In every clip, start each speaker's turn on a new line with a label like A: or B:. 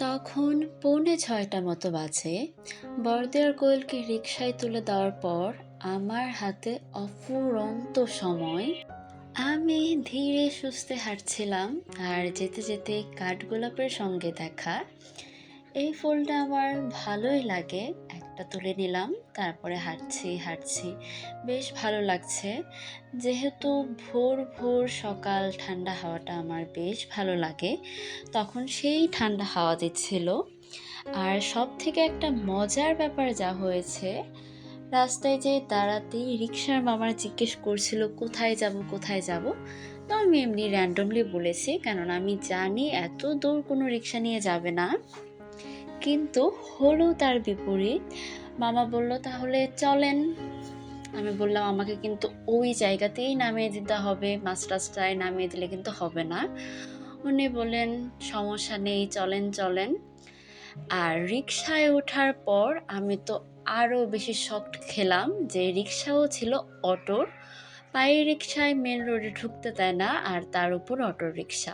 A: তখন পৌনে ছয়টা মতো বাজে। বরদেয়ার কোয়েলকে রিক্সায় তুলে দেওয়ার পর আমার হাতে অফুরন্ত সময়। আমি ধীরে সুস্থে হাঁটছিলাম আর যেতে যেতে কাঠগোলাপের সঙ্গে দেখা। এই ফুলটা আমার ভালোই লাগে। একটা তুলে নিলাম, তারপরে হাঁটছি হাঁটছি। বেশ ভালো লাগছে। যেহেতু ভোর ভোর সকাল ঠান্ডা হাওয়াটা আমার বেশ ভালো লাগে, তখন সেই ঠান্ডা হাওয়া দিচ্ছিল। আর সব থেকে একটা মজার ব্যাপার যা হয়েছে, রাস্তায় যে দাঁড়াতেই রিক্সার মামার জিজ্ঞেস করছিল, কোথায় যাব কোথায় যাব? তো আমি এমনি র্যান্ডমলি বলেছি, কেননা আমি জানি এত দূর কোনো রিক্সা নিয়ে যাবে না। কিন্তু হলো তার বিপরীত মামা বলল, তাহলে চলেন। আমি বললাম, আমাকে কিন্তু ওই জায়গাতেই নামিয়ে দিতে হবে। মাছ রাস্তায় নামিয়ে দিলে কিন্তু হবে না। উনি বললেন, সমস্যা নেই, চলেন চলেন। আর রিক্সায় ওঠার পর আমি তো আরও বেশি শক্ট খেলাম যে রিক্সাও ছিল অটোর। পায়ে রিক্সায় মেন রোডে ঢুকতে দেয় না, আর তার উপর অটো রিক্সা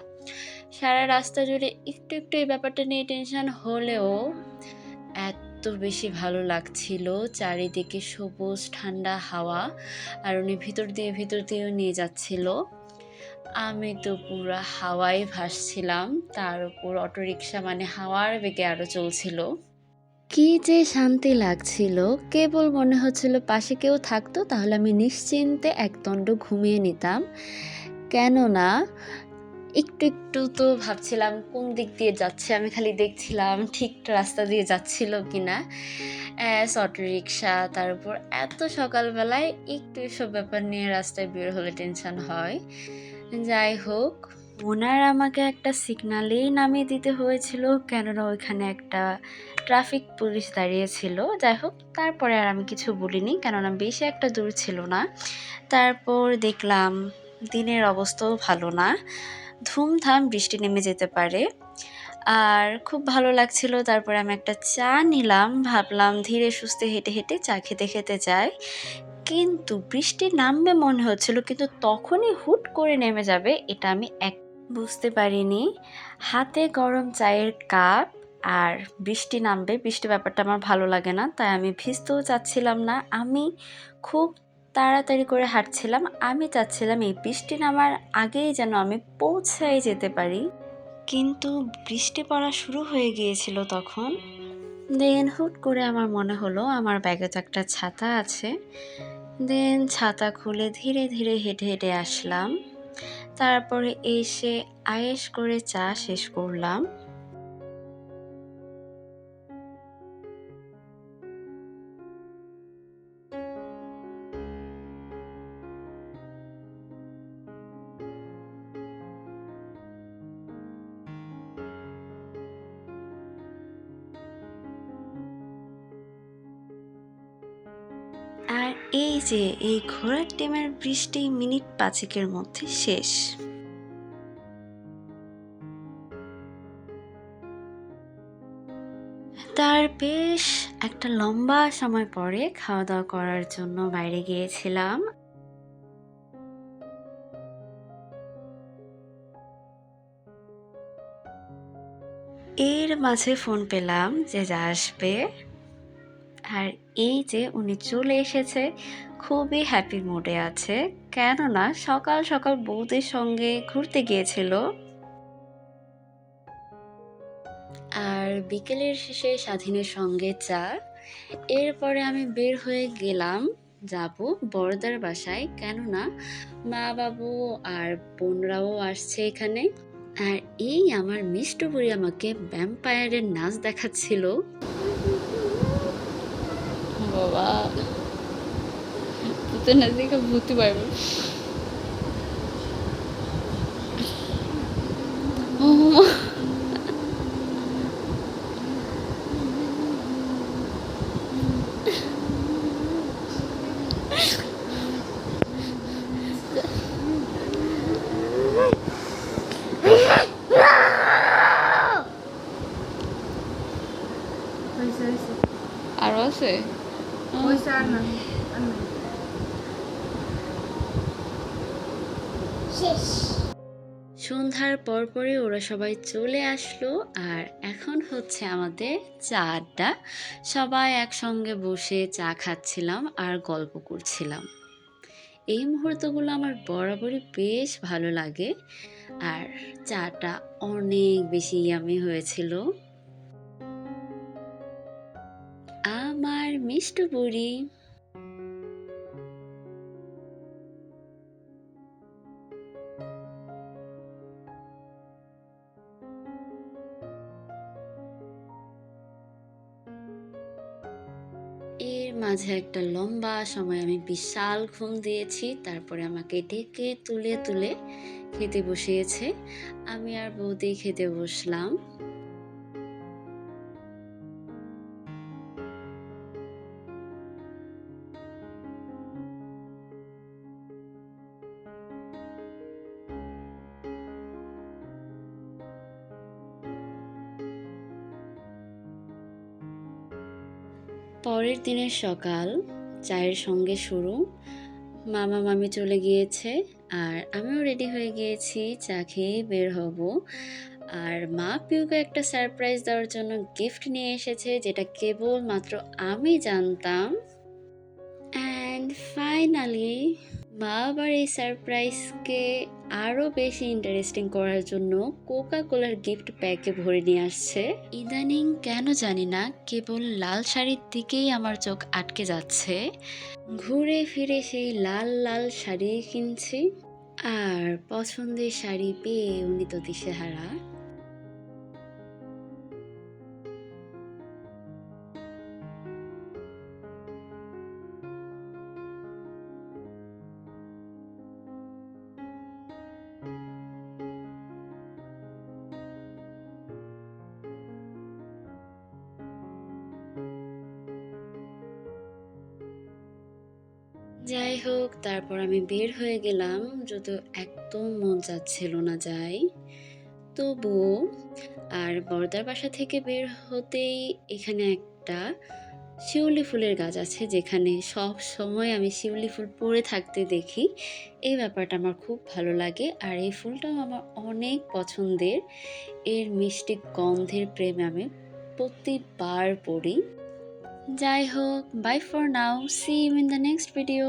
A: সারা রাস্তা জুড়ে একটু একটু এই ব্যাপারটা নিয়ে টেনশন হলেও এত বেশি ভালো লাগছিল। চারিদিকে সবুজ, ঠান্ডা হাওয়া, আর উনি ভিতর দিয়ে, ভিতর দিয়েও নিয়ে যাচ্ছিল। আমি তো পুরো হাওয়ায় ভাসছিলাম। তার উপর অটোরিকশা মানে হাওয়ার বেগে আরও চলছিল। কি যে শান্তি লাগছিল। কেবল মনে হচ্ছিল পাশে কেউ থাকতো, তাহলে আমি নিশ্চিন্তে একদণ্ড ঘুমিয়ে নিতাম। কেননা একটু একটু তো ভাবছিলাম কোন দিক দিয়ে যাচ্ছে। আমি খালি দেখছিলাম ঠিক রাস্তা দিয়ে যাচ্ছিল কিনা। অ্যাস অটো রিক্সা তার উপর এত সকালবেলায় একটু এসব ব্যাপার নিয়ে রাস্তায় বের হলে টেনশন হয়। যাই হোক, ওনার আমাকে একটা সিগনালেই নামিয়ে দিতে হয়েছিল কেননা ওইখানে একটা ট্রাফিক পুলিশ দাঁড়িয়েছিল। যাই হোক, তারপরে আর আমি কিছু বলিনি কেননা বেশি একটা দূর ছিল না। তারপর দেখলাম দিনের অবস্থাও ভালো না। ধুমধাম বৃষ্টি নেমে যেতে পারে। আর খুব ভালো লাগছিল, তারপরে আমি একটা চা নিলাম, ভাবলাম ধীরে সুস্থে হেঁটে হেঁটে চা খেতে খেতে যাই। কিন্তু বৃষ্টি নামবে মনে হচ্ছিল, কিন্তু তখনই হুট করে নেমে যাবে, এটা আমি এক বুঝতে পারিনি। হাতে গরম চায়ের কাপ আর বৃষ্টি নামবে, বৃষ্টি ব্যাপারটা আমার ভালো লাগে না, তাই আমি ভিজতেও চাচ্ছিলাম না। আমি খুব তাড়াতাড়ি করে হাঁটছিলাম। আমি চাচ্ছিলাম এই বৃষ্টি নামার আগেই যেন আমি পৌঁছাই যেতে পারি। কিন্তু বৃষ্টি পড়া শুরু হয়ে গিয়েছিল তখন। দেন হুট করে আমার মনে হলো আমার ব্যাগে তো একটা ছাতা আছে। দেন ছাতা খুলে ধীরে ধীরে হেঁটে হেঁটে আসলাম। তারপরে এসে আয়েস করে চা শেষ করলাম। এই যে, এই ঘোড়ার টেমের বৃষ্টি মিনিট পাঁচেকের মধ্যে শেষ। তার বেশ একটা লম্বা সময় পরে খাওয়া দাওয়া করার জন্য বাইরে গিয়েছিলাম। এর মাঝে ফোন পেলাম যে যা আসবে। আর এই যে উনি চলে এসেছে, খুবই হ্যাপি মুডে আছে। কেননা সকাল সকাল বৌদির সঙ্গে ঘুরতে গিয়েছিল। আর বিকেলের শেষে স্বাধীনের সঙ্গে চা। এরপরে আমি বের হয়ে গেলাম যাব বড়দার বাসায়। কেননা মা বাবু আর বোনরাও আসছে এখানে। আর এই আমার মিষ্টি বুড়ি আমাকে ভ্যাম্পায়ারের নাচ দেখাচ্ছিল।
B: বাবা। ভূতে না ভূতি পারবে। আরও আছে?
C: আর
A: সন্ধ্যার পরপরই ওরা সবাই চলে আসলো, আর এখন হচ্ছে আমাদের চা আড্ডা। সবাই একসঙ্গে বসে চা খাচ্ছিলাম আর গল্প করছিলাম। এই মুহূর্তগুলো আমার বরাবরই বেশ ভালো লাগে, আর চাটা অনেক বেশি ইয়ামি হয়েছিল। আমার মিষ্টি বুড়ি। এর মাঝে একটা লম্বা সময় আমি বিশাল ঘুম দিয়েছি, তারপরে আমাকে ডেকে তুলে তুলে খেতে বসিয়েছে। আমি আর বৌদি খেতে বসলাম। পরের দিনের সকাল, চায়ের সঙ্গে শুরু। মামা, মামি চলে গিয়েছে আর আমিও রেডি হয়ে গিয়েছি, চা খেয়ে বের হব। আর মা পিউকে একটা সারপ্রাইজ দেওয়ার জন্য গিফট নিয়ে এসেছে, যেটা কেবল মাত্র আমি জানতাম। অ্যান্ড ফাইনালি মা আবার এই সারপ্রাইজকে আরও বেশি ইন্টারেস্টিং করার জন্য কোকা কোলার গিফট প্যাকে ভরে নিয়ে আসছে। ইদানিং কেন জানি না, কেবল লাল শাড়ির দিকেই আমার চোখ আটকে যাচ্ছে। ঘুরে ফিরে সেই লাল লাল শাড়ি কিনছি। আর পছন্দের শাড়ি পেয়ে উনি তো দিশেহারা। যাই হোক, তারপর আমি বের হয়ে গেলাম যত একদম মন চাচ্ছিল না যাই। তবুও, আর বর্দার বাসা থেকে বের হতেই এখানে একটা শিউলি ফুলের গাছ আছে, যেখানে সব সময় আমি শিউলি ফুল পরে থাকতে দেখি। এই ব্যাপারটা আমার খুব ভালো লাগে, আর এই ফুলটাও আমার অনেক পছন্দের। এর মিষ্টি গন্ধের প্রেমে আমি প্রতিবার পড়ি। যাই হোক bye for now see you in the next video